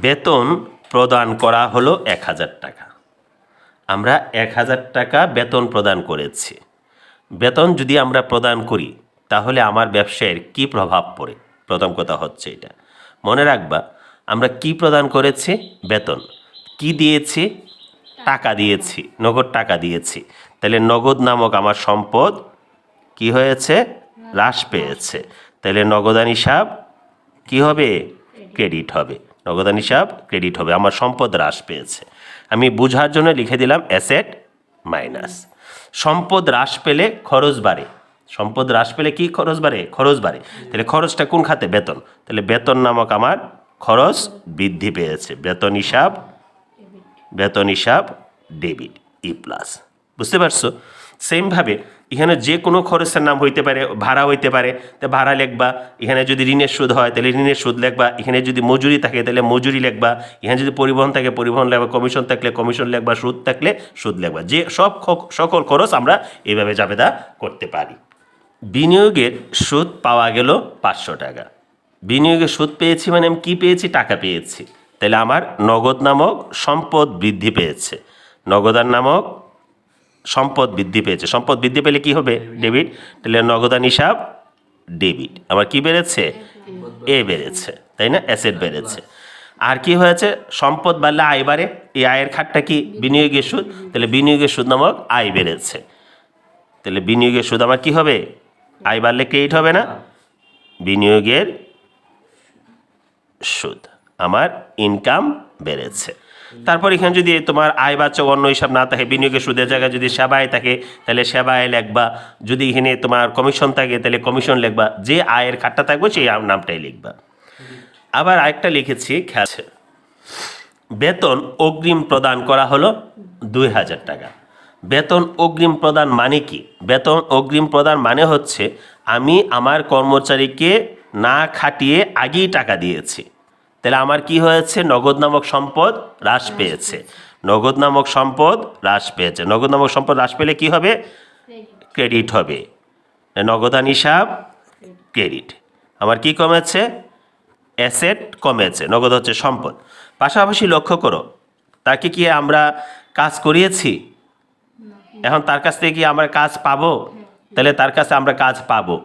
বেতন প্রদান করা হলো এক হাজার টাকা। আমরা এক হাজার টাকা বেতন প্রদান করেছি। বেতন যদি আমরা প্রদান করি, তাহলে আমার ব্যবসায়ের কি প্রভাব পড়ে? প্রথম কথা হচ্ছে এটা। মনে রাখবা, আমরা কি প্রদান করেছি? বেতন। কি দিয়েছি? টাকা দিয়েছি, নগদ টাকা দিয়েছি। তাহলে নগদ নামক আমার সম্পদ কি হয়েছে? হ্রাস পেয়েছে। তাহলে নগদান হিসাব কি হবে? ক্রেডিট হবে। নগদান হিসাব ক্রেডিট হবে, আমার সম্পদ হ্রাস পেয়েছে। আমি বোঝার জন্য লিখে দিলাম অ্যাসেট মাইনাস সম্পদ হ্রাস পেলে খরচ বাড়ে। সম্পদ হ্রাস পেলে কি খরচ বাড়ে? খরচ বাড়ে। তাহলে খরচটা কোন খাতে? বেতন। তাহলে বেতন নামক আমার খরচ বৃদ্ধি পেয়েছে। বেতন হিসাব বেতন হিসাব ডেবিট ই প্লাস বুঝতে পারছ? সেমভাবে এখানে যে কোনো খরচের নাম হইতে পারে, ভাড়া হইতে পারে, তো ভাড়া লিখবা। এখানে যদি ঋণের সুদ হয়, তাহলে ঋণের সুদ লেখবা। এখানে যদি মজুরি থাকে, তাহলে মজুরি লেখবা। এখানে যদি পরিবহন থাকে, পরিবহন লেখবা। কমিশন থাকলে কমিশন লেখবা। সুদ থাকলে সুদ লেখবা। যে সব সকল খরচ আমরা এইভাবে জাবেদা করতে পারি। বিনিয়োগের সুদ পাওয়া গেল পাঁচশো টাকা। বিনিয়োগের সুদ পেয়েছি মানে আমি কী পেয়েছি? টাকা পেয়েছি। তাহলে আমার নগদ নামক সম্পদ বৃদ্ধি পেয়েছে। নগদান নামক সম্পদ বৃদ্ধি পেয়েছে। সম্পদ বৃদ্ধি পেলে কি হবে? ডেবিট তাহলে নগদান হিসাব ডেবিট আমার কি বেড়েছে? এ বেড়েছে তাই না? অ্যাসেট বেড়েছে। আর কি হয়েছে? সম্পদ বাড়লে আয় বাড়ে। এই আয়ের খাতটা কি? বিনিয়োগের সুদ। তাহলে বিনিয়োগের সুদ নামক আয় বেড়েছে। তাহলে বিনিয়োগের সুদ আমার কি হবে? আয় বাড়লে ক্রেডিট হবে না। বিনিয়োগের সুদ। আমার ইনকাম বেড়েছে। তারপর এখানে যদি তোমার আয় বাচ্চা অন্য হিসাব না থাকে, বিনিয়োগের সুদের জায়গায় যদি সেবায় থাকে, তাহলে সেবায় লিখবা। যদি এখানে তোমার কমিশন থাকে, তাহলে কমিশন লিখবা। যে আয়ের খাতটা থাকবে, সেই নামটাই লিখবা। আবার আরেকটা লিখেছি, খেয়াল বেতন অগ্রিম প্রদান করা হলো দুই হাজার টাকা। বেতন অগ্রিম প্রদান মানে কি? বেতন অগ্রিম প্রদান মানে হচ্ছে, আমি আমার কর্মচারীকে না খাটিয়ে আগেই টাকা দিয়েছি। তাহলে আমার কি হয়েছে? নগদ নামক সম্পদ হ্রাস পেয়েছে। নগদ নামক সম্পদ হ্রাস পেয়েছে। নগদ নামক সম্পদ হ্রাস পেলে কি হবে? ক্রেডিট হবে। নগদান হিসাব ক্রেডিট। আমার কি কমেছে? অ্যাসেট কমেছে। নগদ হচ্ছে সম্পদ। পাশাপাশি লক্ষ্য করো তাকে কি আমরা কাজ করিয়েছি? এখন তার কাছ থেকে কি আমরা কাজ পাবো? তাহলে তার কাছে আমরা কাজ পাবো।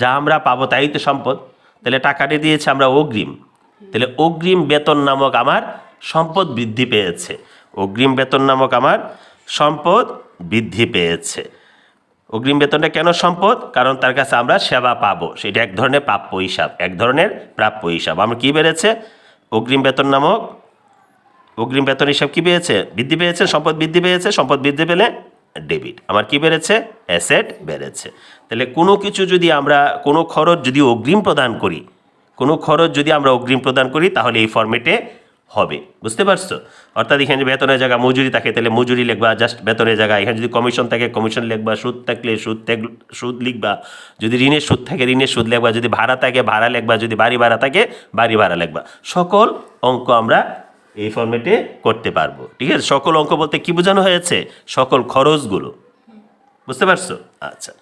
যা আমরা পাবো তাই তো সম্পদ। তাহলে টাকাটি দিয়েছে আমরা অগ্রিম। তাহলে অগ্রিম বেতন নামক আমার সম্পদ বৃদ্ধি পেয়েছে। অগ্রিম বেতন নামক আমার সম্পদ বৃদ্ধি পেয়েছে। অগ্রিম বেতনটা কেন সম্পদ? কারণ তার কাছে আমরা সেবা পাবো। সেটা এক ধরনের প্রাপ্য হিসাব, এক ধরনের প্রাপ্য হিসাব। আমার কি বেড়েছে? অগ্রিম বেতন নামক, অগ্রিম বেতন হিসাব কি পেয়েছে? বৃদ্ধি পেয়েছে, সম্পদ বৃদ্ধি পেয়েছে, সম্পদ বৃদ্ধি পেলে ডেবিট। আমার কি বেড়েছে? অ্যাসেট বেড়েছে। তাহলে কোনো কিছু যদি আমরা, কোনো খরচ যদি অগ্রিম প্রদান করি কোনো খরচ যদি আমরা অগ্রিম প্রদান করি, তাহলে এই ফর্মেটে হবে। বুঝতে পারছ? অর্থাৎ এখানে বেতনের জায়গা, মজুরি থাকে, তাহলে মজুরি লিখবা জাস্ট বেতনের জায়গা। এখানে যদি কমিশন থাকে কমিশন লিখবা, সুদ থাকলে সুদ থাক- সুদ লিখবা। যদি ঋণের সুদ থাকে, ঋণের সুদ লিখবা। যদি ভাড়া থাকে, ভাড়া লিখবা। যদি বাড়ি ভাড়া থাকে, বাড়ি ভাড়া লিখবা। সকল অঙ্ক আমরা এই ফর্মেটে করতে পারব। ঠিক আছে? সকল অঙ্ক বলতে কি বোঝানো হয়েছে? সকল খরচগুলো। বুঝতে পারছ? আচ্ছা।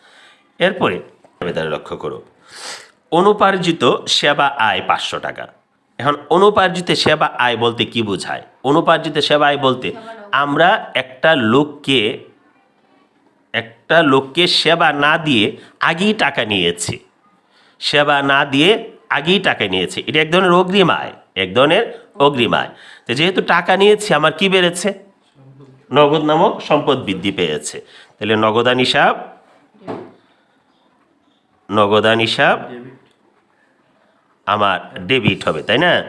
এরপরে লক্ষ্য করো। অনুপার্জিত সেবা আয় পাঁচশো টাকা। এখন অনুপার্জিত সেবা আয় বলতে কি বোঝায়? অনুপার্জিত সেবা আয় বলতে আমরা একটা লোককে একটা লোককে সেবা না দিয়ে আগেই টাকা নিয়েছি। সেবা না দিয়ে আগেই টাকা নিয়েছি। এটা এক ধরনের অগ্রিম আয়, এক ধরনের অগ্রিম আয়। তো যেহেতু টাকা নিয়েছি, আমার কি বেড়েছে? নগদ নামক সম্পদ বৃদ্ধি পেয়েছে। তাহলে নগদান হিসাব নগদান হিসাব আমার ডেবিট হবে তাই না?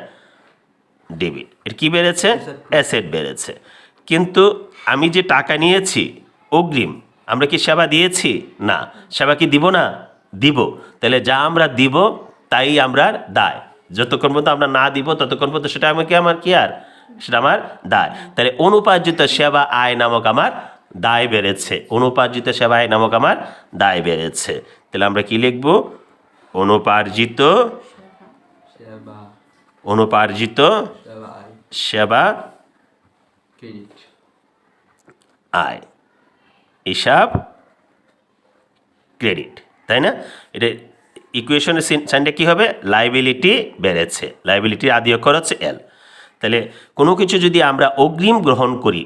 ডেবিট এর কি বেড়েছে? অ্যাসেট বেড়েছে। কিন্তু আমি যে টাকা নিয়েছি অগ্রিম আমরা কি সেবা দিয়েছি? না। সেবা কি দিব না? দিব। তাহলে যা আমরা দিব তাই আমরা দায়। যতক্ষণ পর্যন্ত আমরা না দিব ততক্ষণ পর্যন্ত সেটা আমাকে আমার কি আর? সেটা আমার দায়। তাহলে অনুপার্জিত সেবা আয় নামক আমার দায় বেড়েছে। অনুপার্জিত সেবা আয় নামক আমার দায় বেড়েছে। তাহলে আমরা কি লিখব? অনুপার্জিত অনুপার্জিত সেবা আয়। হিসাব ক্রেডিট, তাই না? এটা ইকুয়েশনের সাইনটা কী হবে? লাইবিলিটি বেড়েছে। লাইবিলিটির আদি অক্ষর হচ্ছে এল তাহলে কোনো কিছু যদি আমরা অগ্রিম গ্রহণ করি,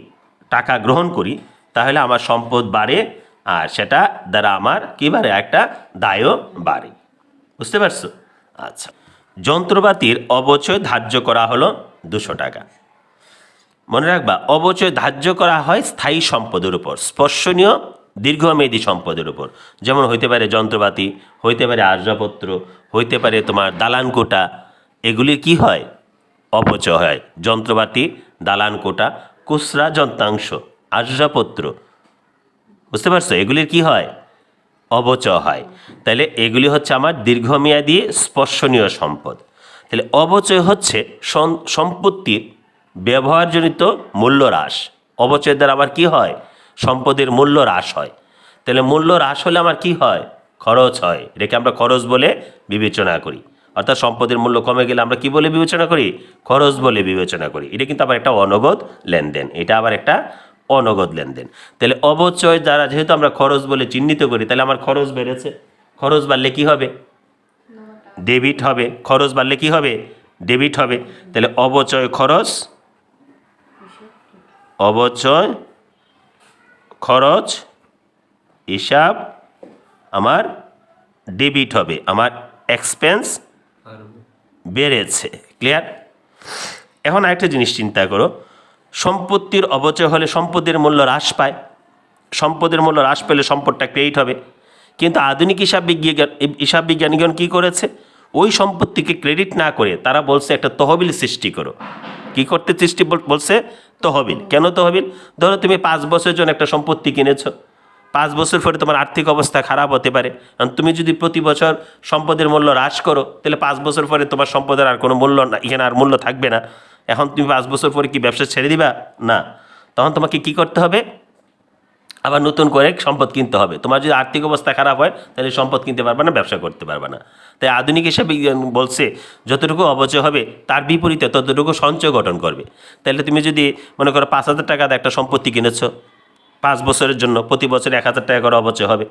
টাকা গ্রহণ করি, তাহলে আমার সম্পদ বাড়ে আর সেটা দ্বারা আমার কী বাড়ে একটা দায়ও বাড়ে। বুঝতে পারছ? আচ্ছা। যন্ত্রপাতির অবচয় ধার্য করা হলো দুশো টাকা। মনে রাখবা, অবচয় ধার্য করা হয় স্থায়ী সম্পদের উপর, স্পর্শনীয় দীর্ঘমেয়াদী সম্পদের উপর। যেমন হইতে পারে যন্ত্রপাতি, হইতে পারে আসবাবপত্র, হইতে পারে তোমার দালান কোটা। এগুলির কি হয়? অপচয় হয়। যন্ত্রপাতি, দালান কোটা কুসরা যন্ত্রাংশ, আসবাবপত্র বুঝতে পারছ? এগুলির কি হয়? অবচয় হয়। তাহলে এগুলি হচ্ছে আমার দীর্ঘমেয়াদী স্পর্শনীয় সম্পদ। তাহলে অবচয় হচ্ছে সম্পত্তির ব্যবহারজনিত মূল্য হ্রাস অবচয়ের দ্বারা আবার কি হয়? সম্পদের মূল্য হ্রাস হয়। তাহলে মূল্য হ্রাস হলে আমার কি হয়? খরচ হয়। এটাকে আমরা খরচ বলে বিবেচনা করি। অর্থাৎ সম্পদের মূল্য কমে গেলে আমরা কি বলে বিবেচনা করি? খরচ বলে বিবেচনা করি। এটা কিন্তু আবার একটা অনগদ লেনদেন। এটা আবার একটা অনগদ লেনদেন। তাহলে অবচয় দ্বারা যেহেতু আমরা খরচ বলে চিহ্নিত করি তাহলে আমার খরচ বেড়েছে। খরচ বাড়লে কি হবে? ডেবিট হবে। খরচ বাড়লে কি হবে? ডেবিট হবে। তাহলে অবচয় খরচ অবচয় খরচ হিসাব আমার ডেবিট হবে। আমার এক্সপেন্স বেড়েছে। ক্লিয়ার এখন আরেকটা জিনিস চিন্তা করো। সম্পত্তির অবচয় হলে সম্পদের মূল্য হ্রাস পায়। সম্পদের মূল্য হ্রাস পেলে সম্পদটা ক্রেডিট হবে। কিন্তু আধুনিক হিসাব বিজ্ঞান, হিসাব বিজ্ঞানীগণ কী করেছে? ওই সম্পত্তিকে ক্রেডিট না করে তারা বলছে একটা তহবিল সৃষ্টি করো। কি করতে সৃষ্টি বল- বলছে তহবিল। কেন তহবিল? ধরো তুমি পাঁচ বছরের জন্য একটা সম্পত্তি কিনেছো। পাঁচ বছর পরে তোমার আর্থিক অবস্থা খারাপ হতে পারে। কারণ তুমি যদি প্রতি বছর সম্পদের মূল্য হ্রাস করো, তাহলে পাঁচ বছর পরে তোমার সম্পদের আর কোনো মূল্য না, এখানে আর মূল্য থাকবে না। এখন তুমি পাঁচ বছর পরে কি ব্যবসা ছেড়ে দিবা? না। তখন তোমাকে কি করতে হবে? আবার নতুন করে সম্পদ কিনতে হবে। তোমার যদি আর্থিক অবস্থা খারাপ হয়, তাহলে সম্পদ কিনতে পারবে না, ব্যবসা করতে পারবে না। তাই আধুনিক হিসাবে বলছে, যতটুকু অবচয় হবে, তার বিপরীতে ততটুকু সঞ্চয় গঠন করবে। তাহলে তুমি যদি মনে করো পাঁচ হাজার টাকা একটা সম্পত্তি কিনেছো, পাঁচ বছরের জন্য প্রতি বছর এক হাজার টাকা করে অবচয় হবে।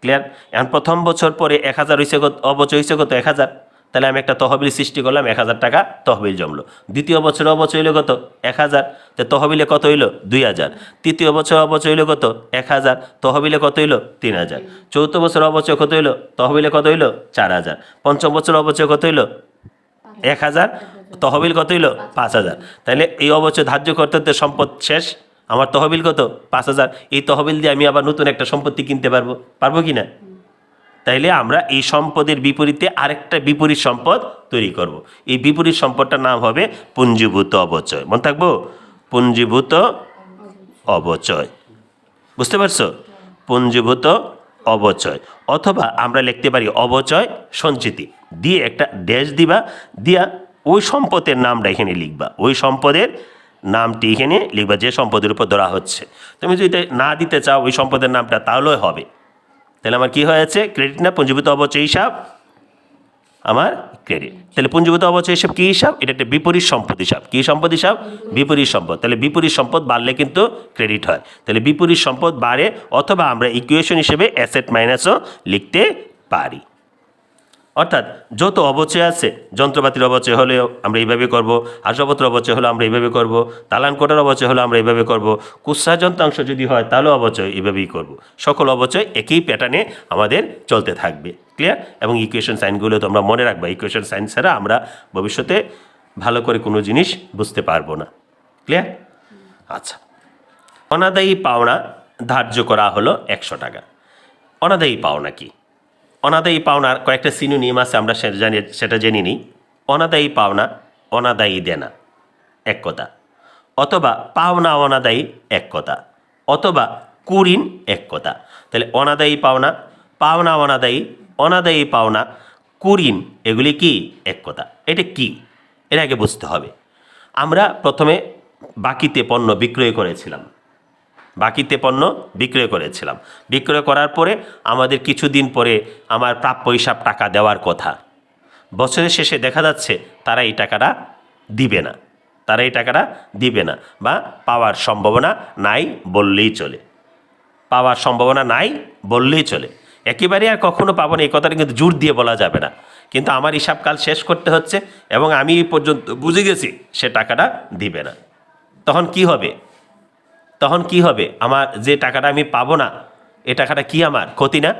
ক্লিয়ার এখন প্রথম বছর পরে এক হাজার হয়েছে অবচয় হয়েছে কত? এক হাজার। তাহলে আমি একটা তহবিল সৃষ্টি করলাম, এক হাজার টাকা তহবিল জমলো। দ্বিতীয় বছর অবচয় হইল কত? এক হাজার। তো তহবিলে কত হইল? দুই হাজার। তৃতীয় বছর অবচয় হইল কত? এক হাজার। তহবিলে কত হইল? তিন হাজার। চৌথ বছর অবচয় কত হইল? তহবিলে কত হইল? চার হাজার। পঞ্চম বছর অবচয় কত হইল? এক হাজার। তহবিল কত হইল? পাঁচ হাজার। তাহলে এই অবচয় ধার্য করতে সম্পদ শেষ। আমার তহবিল কত? পাঁচ হাজার। এই তহবিল দিয়ে আমি আবার নতুন একটা সম্পত্তি কিনতে পারব। পারব কি না? তাইলে আমরা এই সম্পদের বিপরীতে আরেকটা বিপরীত সম্পদ তৈরি করব। এই বিপরীত সম্পদটার নাম হবে পুঞ্জীভূত অবচয়। মনে থাকব? পুঞ্জীভূত অবচয়। বুঝতে পারছ? পুঞ্জীভূত অবচয়। অথবা আমরা লিখতে পারি অবচয় সঞ্চিতি। দিয়ে একটা ড্যাশ দিবা, দিয়া ওই সম্পদের নামটা এখানে লিখবা। ওই সম্পদের নামটি এখানে লিখবা যে সম্পদের উপর ধরা হচ্ছে। তুমি যদি না দিতে চাও, ওই সম্পদের নামটা তাহলেও হবে। তাহলে আমার কি হয়েছে ক্রেডিট না পুঞ্জীভূত অবচয় হিসাব? আমার ক্রেডিট তাহলে পুঞ্জীভূত অবচয় হিসাব কী হিসাব? এটা একটা বিপরীত সম্পদ হিসাব। কী সম্পদ হিসাব? বিপরীত সম্পদ। তাহলে বিপরীত সম্পদ বাড়লে কিন্তু ক্রেডিট হয়। তাহলে বিপরীত সম্পদ বাড়ে অথবা আমরা ইকুয়েশন হিসেবে অ্যাসেট মাইনাসও লিখতে পারি। অর্থাৎ যত অবচয় আছে, যন্ত্রপাতির অবচয় হলেও আমরা এইভাবে করব আসবাবপত্র অবচয় হলে আমরা এইভাবে করব তালান কোটার অবচয় হলে আমরা এইভাবে করব, কুৎসা যন্ত্রাংশ যদি হয় তাহলেও অবচয় এইভাবেই করব। সকল অবচয় একই প্যাটার্নে আমাদের চলতে থাকবে। ক্লিয়ার এবং ইকুয়েশন সাইনগুলো তোমরা মনে রাখবা ইকুয়েশন সাইন ছাড়া আমরা ভবিষ্যতে ভালো করে কোনো জিনিস বুঝতে পারব না। ক্লিয়ার আচ্ছা। অনাদায়ী পাওনা ধার্য করা হলো একশো টাকা। অনাদায়ী পাওনা কি? অনাদায়ী পাওনার কয়েকটা সিনোনিম আছে, আমরা সেটা জানি, সেটা জেনে নিই। অনাদায়ী পাওনা, অনাদায়ী দেনা, এক কথা। অথবা পাওনা অনাদায়ী, এক কথা। অথবা কুরিন, এক কথা। তাহলে অনাদায়ী পাওনা পাওনা অনাদায়ী অনাদায়ী পাওনা, কুরিন, এগুলি কি? এক কথা। এটা কি? এর আগে বুঝতে হবে। আমরা প্রথমে বাকিতে পণ্য বিক্রয় করেছিলাম। বাকিতে পণ্য বিক্রয় করেছিলাম। বিক্রয় করার পরে আমাদের কিছুদিন পরে আমার প্রাপ্য হিসাব টাকা দেওয়ার কথা। বছরের শেষে দেখা যাচ্ছে তারা এই টাকাটা দিবে না। তারা এই টাকাটা দিবে না বা পাওয়ার সম্ভাবনা নাই বললেই চলে। পাওয়ার সম্ভাবনা নাই বললেই চলে। একেবারে আর কখনো পাবো না, এই কথাটা কিন্তু জোর দিয়ে বলা যাবে না। কিন্তু আমার হিসাব কাল শেষ করতে হচ্ছে এবং আমি এই পর্যন্ত বুঝে গেছি সে টাকাটা দিবে না। তখন কি হবে? তখন কি হবে? আমার যে টাকাটা আমি পাবো না, এ টাকাটা কি আমার? ক্ষতি না?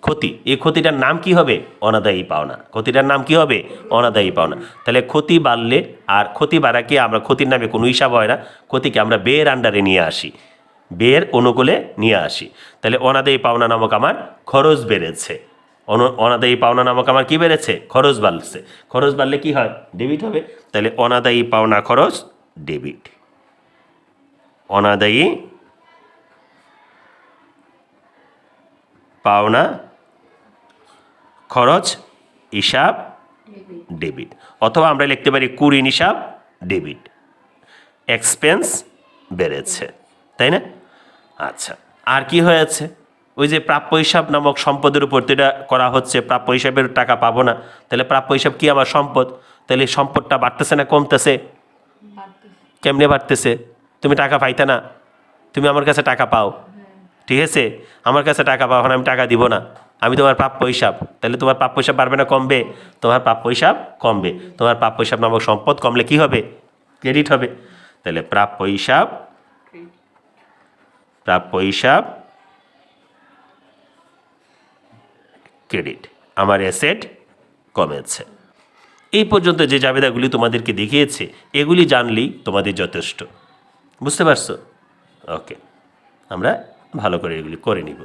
ক্ষতি। এই ক্ষতিটার নাম কি হবে? অনাদায়ী পাওনা। ক্ষতিটার নাম কি হবে? অনাদায়ী পাওনা। তাহলে ক্ষতি বাড়লে আর ক্ষতি বাড়াকে আমরা, ক্ষতির নামে কোনো হিসাব হয় না। ক্ষতিকে আমরা বের আন্ডারে নিয়ে আসি। বের অনুকূলে নিয়ে আসি। তাহলে অনাদায়ী পাওনা নামক আমার খরচ বেড়েছে। অন- অনাদায়ী পাওনা নামক আমার কি বেড়েছে? খরচ বাড়ছে। খরচ বাড়লে কি হয়? ডেবিট হবে। তাহলে অনাদায়ী পাওনা খরচ ডেবিট। অনাদায়ী পাওনা খরচ হিসাব ডেবিট। অথবা আমরা লিখতে পারি কুড়ি হিসাব ডেবিট। এক্সপেন্স বেড়েছে তাই না? আচ্ছা আর কি হয়েছে? ওই যে প্রাপ্য হিসাব নামক সম্পদের উপর তো এটা করা হচ্ছে প্রাপ্য হিসাবের টাকা পাবো না তাহলে প্রাপ্য হিসাব কি আমার সম্পদ? তাহলে সম্পদটা বাড়তেছে না কমতেছে? কেমনে বাড়তেছে? তুমি টাকা পাইতে না, তুমি আমার কাছে টাকা পাও। ঠিক আছে? আমার কাছে টাকা পাও আমি টাকা দিব না। আমি তোমার প্রাপ্য হিসাব। তাহলে তোমার প্রাপ্য হিসাব বাড়বে না, কমবে। তোমার প্রাপ্য হিসাব কমবে। তোমার প্রাপ্য হিসাব নামক সম্পদ কমলে কি হবে? ক্রেডিট হবে। তাহলে প্রাপ্য হিসাব প্রাপ্য হিসাব ক্রেডিট আমার অ্যাসেট কমেছে। এই পর্যন্ত যে জাবেদাগুলি তোমাদেরকে দেখিয়েছে, এগুলি জানলেই তোমাদের যথেষ্ট। বুঝতে পারছ? ওকে আমরা ভালো করে এগুলি করে নিব।